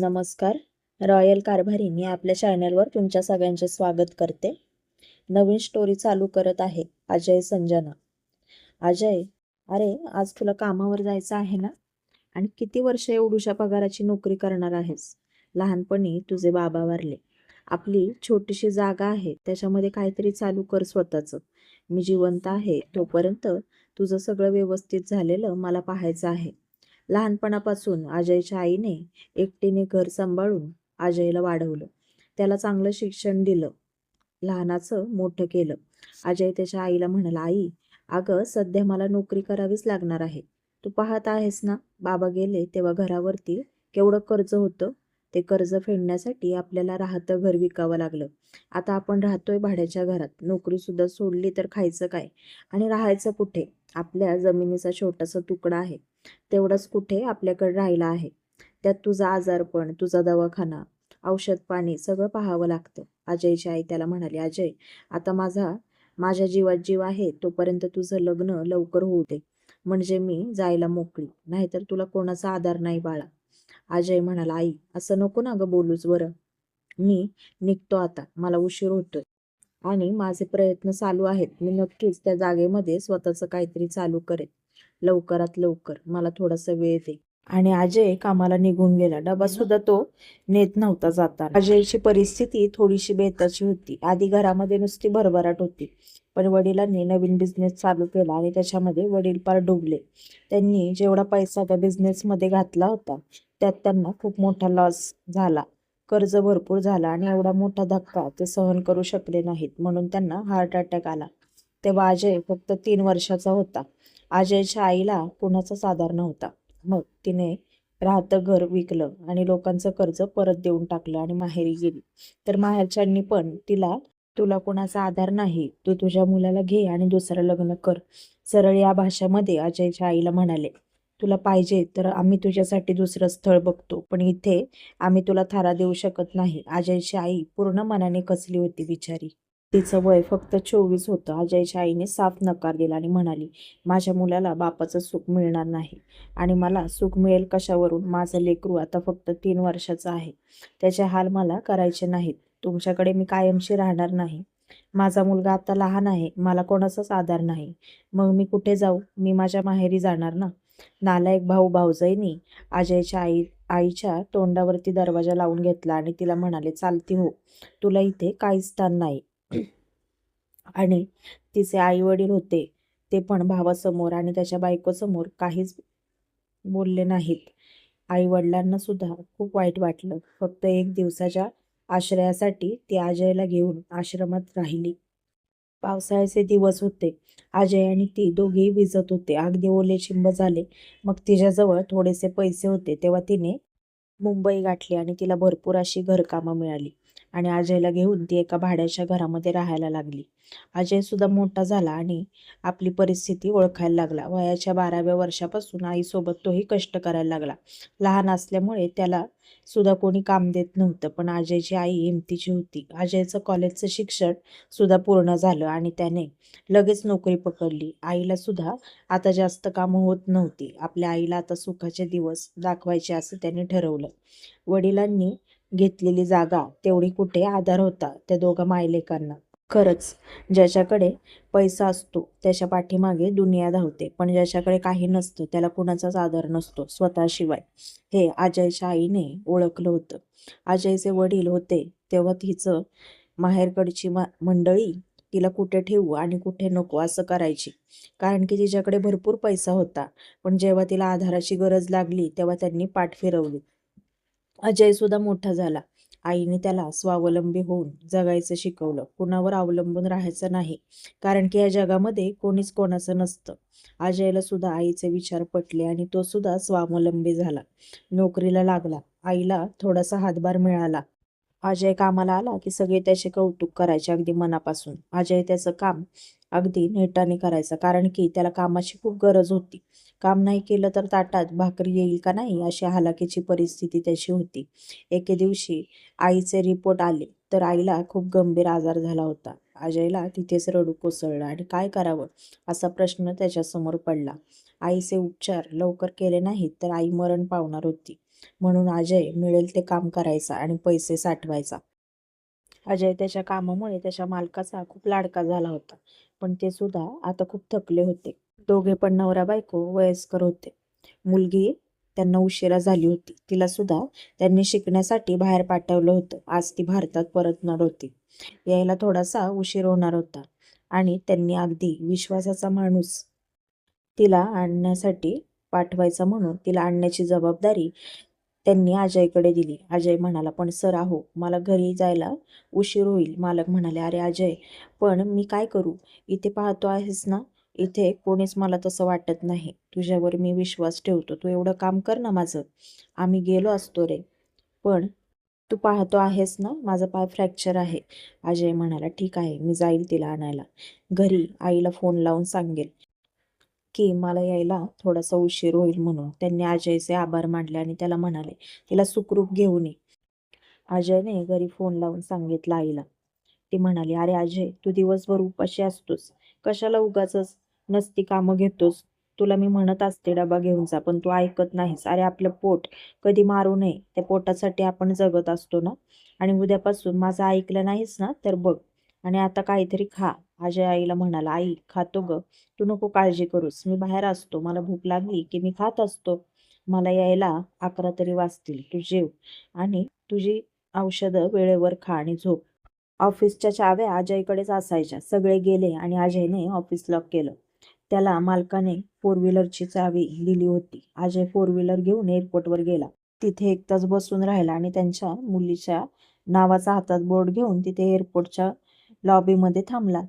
नमस्कार. रॉयल कारभारी मी आपल्या चॅनलवर तुमच्या सगळ्यांचे स्वागत करते. नवीन स्टोरी चालू करत आहे अजय संजना. अजय अरे आज तुला कामावर जायचं आहे ना? आणि किती वर्ष एवढूशा पगाराची नोकरी करणार आहेस? लहानपणी तुझे बाबा वारले. आपली छोटीशी जागा आहे त्याच्यामध्ये काहीतरी चालू कर स्वतःचं. मी जिवंत आहे तोपर्यंत तुझं सगळं व्यवस्थित झालेलं मला पाहायचं आहे. लहानपणापासून अजयच्या आईने एकटीने घर सांभाळून अजयला वाढवलं. त्याला चांगलं शिक्षण दिलं. लहानाचं मोठं केलं. अजय त्याच्या आईला म्हणाला आई अगं सध्या मला नोकरी करावीच लागणार आहे. तू पाहत आहेस ना बाबा गेले तेव्हा घरावरती केवढं कर्ज होतं. ते कर्ज फेडण्यासाठी आपल्याला राहतं घर विकावं लागलं. आता आपण राहतोय भाड्याच्या घरात. नोकरीसुद्धा सोडली तर खायचं काय? आणि राहायचं कुठे? आपल्या जमिनीचा छोटासा तुकडा आहे. तेवढंच कुठे आपल्याकडे राहिला आहे? त्यात तुझा आजारपण तुझा दवाखाना औषध पाणी सगळं पाहावं लागतं. अजयची आई त्याला म्हणाली अजय आता माझा माझ्या जीवात जीव आहे तोपर्यंत तुझं लग्न लवकर होऊ दे. म्हणजे मी जायला मोकळी. नाहीतर तुला कोणाचा आधार नाही बाळा. अजय म्हणाला आई असं नको ना गं बोलूच बरं. मी निघतो आता. मला उशीर होतोय. आणि माझे प्रयत्न चालू आहेत. मी नक्कीच त्या जागेमध्ये स्वतःचं काहीतरी चालू करेन. लवकरात लवकर. मला थोडासा वेळ दे. आणि अजय कामाला निघून गेला. डबा सुद्धा तो नेत नव्हता जाताना. अजयची परिस्थिती थोडीशी बेताची होती. आधी घरामध्ये नुसती भरभराट होती. पण वडिलांनी नवीन बिझनेस चालू केला आणि त्याच्यामध्ये वडील पार डुबले. त्यांनी जेवढा पैसा त्या बिझनेसमध्ये घातला होता त्यात त्यांना खूप मोठा लॉस झाला. कर्ज भरपूर झाला आणि एवढा मोठा धक्का ते सहन करू शकले नाहीत म्हणून त्यांना हार्ट अटॅक आला. तेव्हा अजय फक्त तीन वर्षाचा होता. अजयच्या आईला कुणाचाच आधार नव्हता. मग तिने राहतं घर विकलं आणि लोकांचं कर्ज परत देऊन टाकलं आणि माहेरी गेली. तर माहेरच्यांनी पण तिला तुला कोणाचा आधार नाही तू तुझ्या मुलाला घे आणि दुसरं लग्न कर. सरळ या भाषेमध्ये अजयच्या आईला म्हणाले तुला पाहिजे तर आम्ही तुझ्यासाठी दुसरं स्थळ बघतो पण इथे आम्ही तुला थारा देऊ शकत नाही. अजयची आई पूर्ण मनाने कसली होती बिचारी. तिचं वय फक्त चोवीस होतं. अजयच्या आईने साफ नकार दिला आणि म्हणाली माझ्या मुलाला बापाचं सुख मिळणार नाही आणि मला सुख मिळेल कशावरून? माझं लेकरू आता फक्त तीन वर्षाचं आहे. त्याचे हाल मला करायचे नाहीत. तुमच्याकडे मी कायमशी राहणार नाही. माझा मुलगा आता लहान आहे. मला कोणाचाच आधार नाही. मग मी कुठे जाऊ? मी माझ्या माहेरी जाणार ना? नालायक भाऊ भाऊजाईनी अजयच्या आई आईच्या तोंडावरती दरवाजा लावून घेतला आणि तिला म्हणाले चालती हो. तुला इथे काहीच स्थान नाही. आणि तिचे आई वडील होते. ते पण भावासमोर आणि त्याच्या बायकोसमोर काहीच बोलले नाहीत. आई वडिलांना सुद्धा खूप वाईट वाटलं. फक्त एक दिवसाच्या आश्रयासाठी ती अजयला घेऊन आश्रमात राहिली. पावसाळ्याचे दिवस होते. अजय आणि ती दोघेही भिजत होते. अगदी ओले चिंब झाले. मग तिच्याजवळ थोडेसे पैसे होते. तेव्हा तिने मुंबई गाठली आणि तिला भरपूर अशी घरकामं मिळाली. आणि अजयला घेऊन ती एका भाड्याच्या घरामध्ये राहायला लागली. अजय सुद्धा मोठा झाला आणि आपली परिस्थिती ओळखायला लागला. वयाच्या बाराव्या वर्षापासून आईसोबत तोही कष्ट करायला लागला. लहान असल्यामुळे त्याला सुद्धा कोणी काम देत नव्हतं पण अजयची आई हिमतीची होती. अजयचं कॉलेजचं शिक्षण सुद्धा पूर्ण झालं आणि त्याने लगेच नोकरी पकडली. आईला सुद्धा आता जास्त कामं होत नव्हती. आपल्या आईला आता सुखाचे दिवस दाखवायचे असं त्याने ठरवलं. वडिलांनी घेतलेली जागा तेवढी कुठे आधार होता त्या दोघा मायलेकांना खरंच ज्याच्याकडे पैसा असतो त्याच्या पाठीमागे दुनिया धावते. पण ज्याच्याकडे काही नसतं त्याला कुणाचाच आदर नसतो स्वतःशिवाय. हे अजयच्या आईने ओळखलं होतं. अजयचे वडील होते तेव्हा तिचं माहेरकडची मा मंडळी तिला कुठे ठेवू आणि कुठे नको असं करायची. कारण की तिच्याकडे भरपूर पैसा होता. पण जेव्हा तिला आधाराची गरज लागली तेव्हा त्यांनी पाठ फिरवली. अजय सुद्धा मोठा झाला. आईने त्याला स्वावलंबी होऊन जगायचं शिकवलं. कुणावर अवलंबून राहायचं नाही. कारण की या जगामध्ये कोणीच कोणाचं नसतं. अजयला सुद्धा आईचे विचार पटले आणि तो सुद्धा स्वावलंबी झाला. नोकरीला लागला. आईला थोडासा हातभार मिळाला. अजय कामाला आला की सगळे त्याचे कौतुक करायचे अगदी मनापासून. अजय त्याचं काम अगदी नेटाने करायचा. कारण की त्याला कामाची खूप गरज होती. काम नाही केलं तर ताटात भाकरी येईल का नाही? अशी हालाकीची परिस्थिती त्याची होती. एके दिवशी आईचे रिपोर्ट आले. तर आईला खूप गंभीर आजार झाला होता. अजयला तिथेच रडू कोसळलं. आणि काय करावं? असा प्रश्न त्याच्यासमोर पडला. आईचे उपचार लवकर केले नाहीत तर आई मरण पावणार होती. म्हणून अजय मिळेल ते काम करायचा आणि पैसे साठवायचा. अजय त्याच्या कामामुळे त्याच्या मालकाचा खूप लाडका झाला होता. पण ते सुद्धा आता खूप थकले होते. दोघे पण नवरा बायको वयस्कर होते. मुलगी त्यांना उशिरा झाली होती. तिला सुद्धा त्यांनी शिकण्यासाठी बाहेर पाठवलं होतं. आज ती भारतात परतणार होती. यायला थोडासा उशीर होणार होता. आणि त्यांनी अगदी विश्वासाचा माणूस तिला आणण्यासाठी पाठवायचा म्हणून तिला आणण्याची जबाबदारी त्यांनी अजयकडे दिली. अजय म्हणाला पण सर आहो मला घरी जायला उशीर होईल. मालक म्हणाले अरे अजय पण मी काय करू? इथे पाहतो आहेस ना? इथे कोणीच मला तसं वाटत नाही. तुझ्यावर मी विश्वास ठेवतो. तू एवढं काम कर ना माझं. आम्ही गेलो असतो रे. पण तू पाहतो आहेस ना? माझा पाय फ्रॅक्चर आहे. अजय म्हणाला ठीक आहे मी जाईल तिला आणायला. घरी आईला फोन लावून सांगेल. की मला यायला थोडासा उशीर होईल म्हणून. त्यांनी अजयचे आभार मानले आणि त्याला म्हणाले तिला सुखरूप घेऊन ये. अजयने घरी फोन लावून सांगितलं आईला. ती म्हणाली अरे अजय तू दिवसभर उपाशी असतोस. कशाला उगाच नसती कामं घेतोस? तुला मी म्हणत असते डबा घेऊन जा पण तू ऐकत नाहीस. अरे आपलं पोट कधी मारू नये. त्या पोटासाठी आपण जगत असतो ना? आणि उद्यापासून माझं ऐकलं नाहीस ना? तर बघ. आणि आता काहीतरी खा. अजय आईला म्हणाला आई खातो ग. तू नको काळजी करूस. मी बाहेर असतो. मला भूक लागली की मी खात असतो. मला यायला अकरा तरी वाजतील. तू जेव आणि तुझी औषधं वेळेवर खा आणि झोप. ऑफिसच्या चाव्या अजयकडेच असायच्या. सगळे गेले आणि अजयने ऑफिस लॉक केलं. त्याला मालकाने फोर व्हीलरची चावी दिली होती. अजय फोर व्हीलर घेऊन एअरपोर्टवर गेला. तिथे एक तास बसून राहिला आणि त्यांच्या मुलीच्या नावाचा हातात बोर्ड घेऊन तिथे एअरपोर्टच्या लॉबीमध्ये थांबला.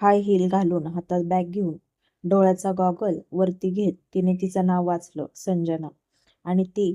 हाय हिल घालून हातात बॅग घेऊन डोळ्याचा गॉगल वरती घेत तिने तिचं नाव वाचलं संजना. आणि ती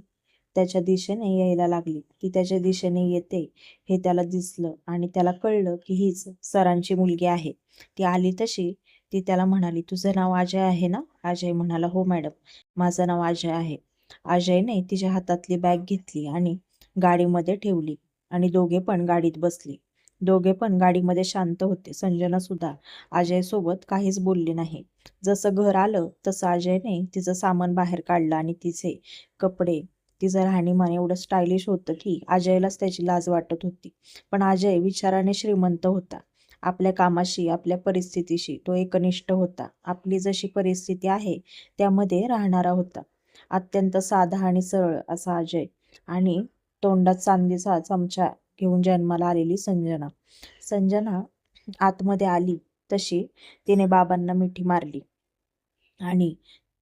त्याच्या दिशेने यायला लागली. ती त्याच्या दिशेने येते हे त्याला दिसलं आणि त्याला कळलं की हीच सरांची मुलगी आहे. ती आली तशी. ती त्याला म्हणाली तुझं नाव अजय आहे ना? अजय म्हणाला हो मॅडम माझं नाव अजय आहे. अजयने तिच्या हातातली बॅग घेतली आणि गाडीमध्ये ठेवली आणि दोघे पण गाडीत बसले. दोघे पण गाडीमध्ये शांत होते. संजना सुद्धा अजय सोबत काहीच बोलली नाही. जसं घर आलं तसं अजयने तिचं सामान बाहेर काढलं आणि तिचे कपडे तिचं राहणीमान एवढं स्टायलिश होतं की अजयलाच त्याची लाज वाटत होती. पण अजय विचाराने श्रीमंत होता. आपल्या कामाशी आपल्या परिस्थितीशी तो एकनिष्ठ होता. आपली जशी परिस्थिती आहे त्यामध्ये राहणारा होता. अत्यंत साधा आणि सरळ असा अजय. आणि तोंडात चांदीचा चमचा घेऊन जन्माला आलेली संजना. संजना आतमध्ये आली तशी तिने बाबांना मिठी मारली. आणि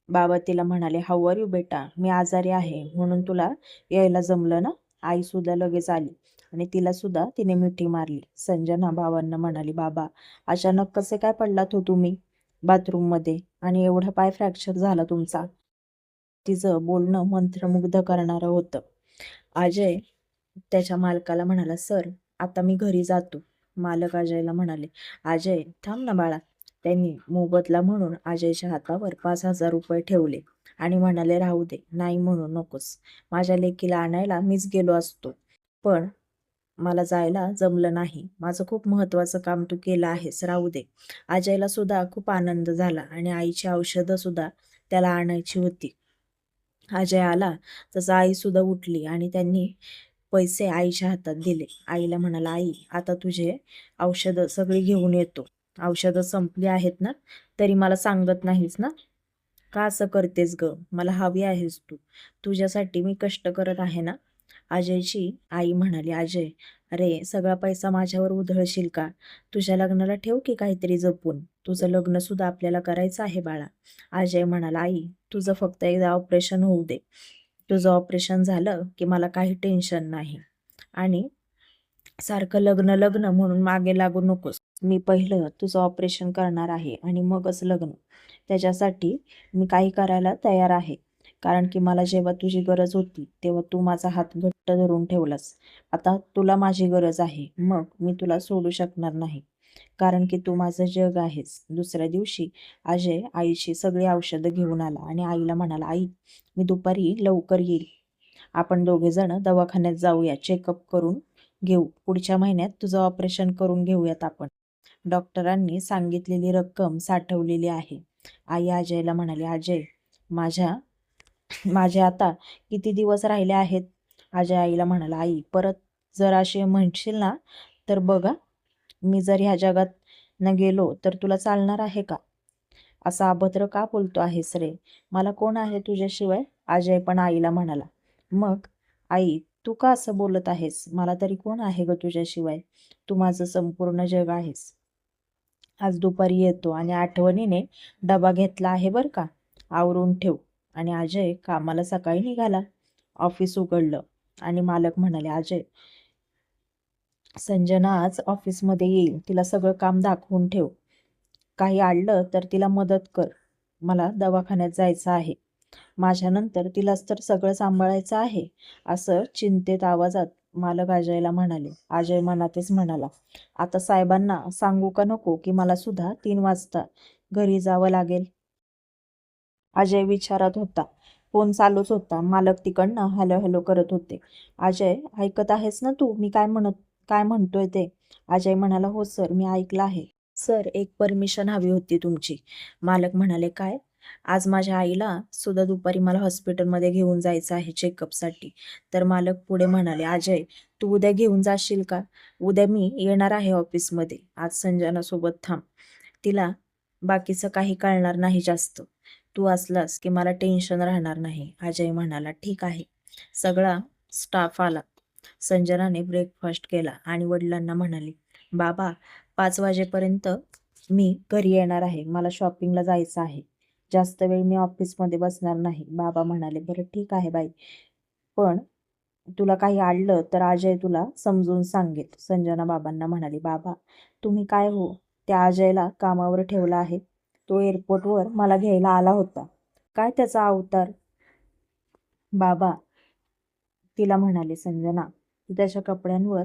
बाबा तिला म्हणाले हाऊ आर यू बेटा? मी आजारी आहे म्हणून तुला यायला जमलं ना? आई सुद्धा लगेच आली. आणि तिला सुद्धा तिने मिठी मारली. संजना बाबांना म्हणाली बाबा अचानक कसे काय पडलात हो तुम्ही बाथरूममध्ये? आणि एवढा पाय फ्रॅक्चर झाला तुमचा. तिचं बोलणं मंत्रमुग्ध करणारं होतं. अजय त्याच्या मालकाला म्हणाला सर आता मी घरी जातो. मालक अजयला म्हणाले अजय थांब ना बाळा. त्यांनी मोबदला म्हणून अजयच्या हातावर पाच हजार रुपये ठेवले आणि म्हणाले राहू दे नाही म्हणू नकोस. माझ्या लेकीला आणायला मीच गेलो असतो. पण मला जायला जमलं नाही. माझं खूप महत्त्वाचं काम तू केलं आहेस. राहू दे. अजयला सुद्धा खूप आनंद झाला आणि आईची औषधं सुद्धा त्याला आणायची होती. अजय आला तसं आई सुद्धा उठली आणि त्यांनी पैसे आईच्या हातात दिले. आईला म्हणाला आई आता तुझे औषधं सगळी घेऊन येतो. औषधं संपली आहेत ना तरी मला सांगत नाहीस ना? का असं करतेस ग? मला हवी आहेस तू. तुझ्यासाठी मी कष्ट करत आहे ना? अजयची आई म्हणाली अजय अरे सगळा पैसा माझ्यावर उधळशील का? तुझ्या लग्नाला ठेव की काहीतरी जपून? तुझं लग्न सुद्धा आपल्याला करायचं आहे बाळा. अजय म्हणाला आई तुझं फक्त एकदा ऑपरेशन होऊ दे. तुझं ऑपरेशन झालं की मला काही टेन्शन नाही. आणि सारखं लग्न लग्न म्हणून मागे लागू नकोस. मी पहिलं तुझं ऑपरेशन करणार आहे आणि मगच लग्न. त्याच्यासाठी मी काही करायला तयार आहे. कारण की मला जेव्हा तुझी गरज होती तेव्हा तू माझा हात घट्ट धरून ठेवलास. आता तुला माझी गरज आहे. मग मी तुला सोडू शकणार नाही. कारण की तू माझं जग आहेस. दुसऱ्या दिवशी अजय आईची सगळी औषधं घेऊन आला आणि आईला म्हणाला आई मी दुपारी लवकर येईल. आपण दोघेजण दवाखान्यात जाऊया चेकअप करून घेऊ. पुढच्या महिन्यात तुझं ऑपरेशन करून घेऊयात आपण. डॉक्टरांनी सांगितलेली रक्कम साठवलेली आहे. आई अजयला म्हणाली अजय माझ्या माझे आता किती दिवस राहिले आहेत? अजय आईला म्हणाला आई परत जर असे म्हणशील ना तर बघा. मी जर ह्या जगात न गेलो तर तुला चालणार आहे का? असा अभद्र का बोलतो आहेस रे? मला कोण आहे तुझ्याशिवाय? अजय पण आईला म्हणाला. मग? आई तू का असं बोलत आहेस? मला तरी कोण आहे ग तुझ्याशिवाय? तू माझं संपूर्ण जग आहेस. आज दुपारी येतो आणि आठवणीने डबा घेतला आहे बरं का? आवरून ठेव. आणि अजय कामाला सकाळी निघाला. ऑफिस उघडलं आणि मालक म्हणाले अजय संजना आज ऑफिसमध्ये येईल. तिला सगळं काम दाखवून ठेव. काही आणलं तर तिला मदत कर. मला दवाखान्यात जायचं आहे. माझ्यानंतर तिलाच तर सगळं सांभाळायचं आहे. असं चिंतेत आवाजात मालक अजयला म्हणाले. अजय मनातच म्हणाला आता साहेबांना सांगू का नको की मला सुद्धा तीन वाजता घरी जावं लागेल? अजय विचारत होता. फोन चालूच होता. मालक तिकडनं हॅलो हॅलो करत होते. अजय ऐकत आहेस ना तू? मी काय म्हणत काय म्हणतोय ते? अजय म्हणाला हो सर मी ऐकलं आहे. सर एक परमिशन हवी होती तुमची. मालक म्हणाले काय? आज माझ्या आईला सुद्धा दुपारी मला हॉस्पिटलमध्ये घेऊन जायचं आहे चेकअपसाठी. तर मालक पुढे म्हणाले अजय तू उद्या घेऊन जाशील का? उद्या मी येणार आहे ऑफिसमध्ये. आज संजनासोबत थांब. तिला बाकीचं काही कळणार नाही जास्त. तू असलास की मला टेन्शन राहणार नाही. अजय म्हणाला ठीक आहे. सगळा स्टाफ आला. संजनाने ब्रेकफास्ट केला आणि वडिलांना म्हणाली बाबा पाच वाजेपर्यंत मी घरी येणार आहे. मला शॉपिंगला जायचं आहे. जास्त वेळ मी ऑफिसमध्ये बसणार नाही. बाबा म्हणाले बरं ठीक आहे बाई. पण तुला काही आडलं तर अजय तुला समजून सांगेल. संजना बाबांना म्हणाली बाबा तुम्ही काय हो? त्या अजयला कामावर ठेवला आहे. तो एअरपोर्टवर मला घ्यायला आला होता. काय त्याचा अवतार? बाबा तिला म्हणाले संजना तू त्याच्या कपड्यांवर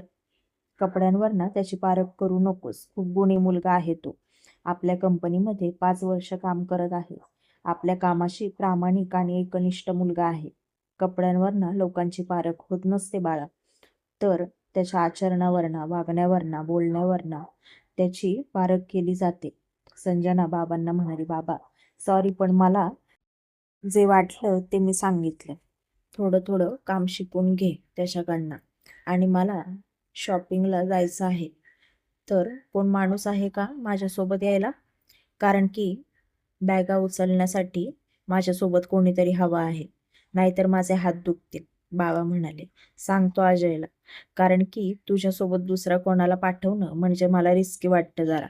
कपड्यांवर ना त्याची पारख करू नकोस. खूप गुणी मुलगा आहे तो. आपल्या कंपनीमध्ये पाच वर्ष काम करत आहे. आपल्या कामाशी प्रामाणिक आणि एकनिष्ठ मुलगा आहे. कपड्यांवर ना लोकांची पारख होत नसते बाळा. तर त्याच्या आचरणावरना वागण्यावरना बोलण्यावरना त्याची पारख केली जाते. संजना बाबांना म्हणाली बाबा सॉरी पण मला जे वाटलं ते मी सांगितलं. थोडं थोडं काम शिकून घे त्याच्याकडनं आणि मला शॉपिंगला जायचं आहे. तर कोण माणूस आहे का माझ्यासोबत यायला? कारण की बॅगा उचलण्यासाठी माझ्यासोबत कोणीतरी हवं आहे. नाहीतर माझे हात दुखतील बाबा म्हणाले. सांगतो अजयला. कारण की तुझ्यासोबत दुसरा कोणाला पाठवणं म्हणजे मला रिस्की वाटतं जरा.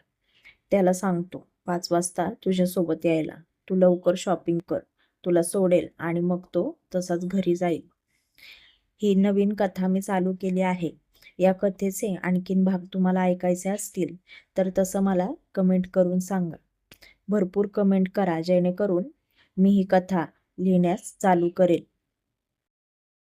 त्याला सांगतो पाच वाजता तुझ्यासोबत यायला. तू लवकर शॉपिंग कर. तुला सोडेल आणि मग तो तसाच घरी जाईल. ही नवीन कथा मी चालू केली आहे. या कथेचे आणखीन भाग तुम्हाला ऐकायचे असतील तर तसं मला कमेंट करून सांगा. भरपूर कमेंट करा जेणेकरून मी ही कथा लिहिण्यास चालू करेल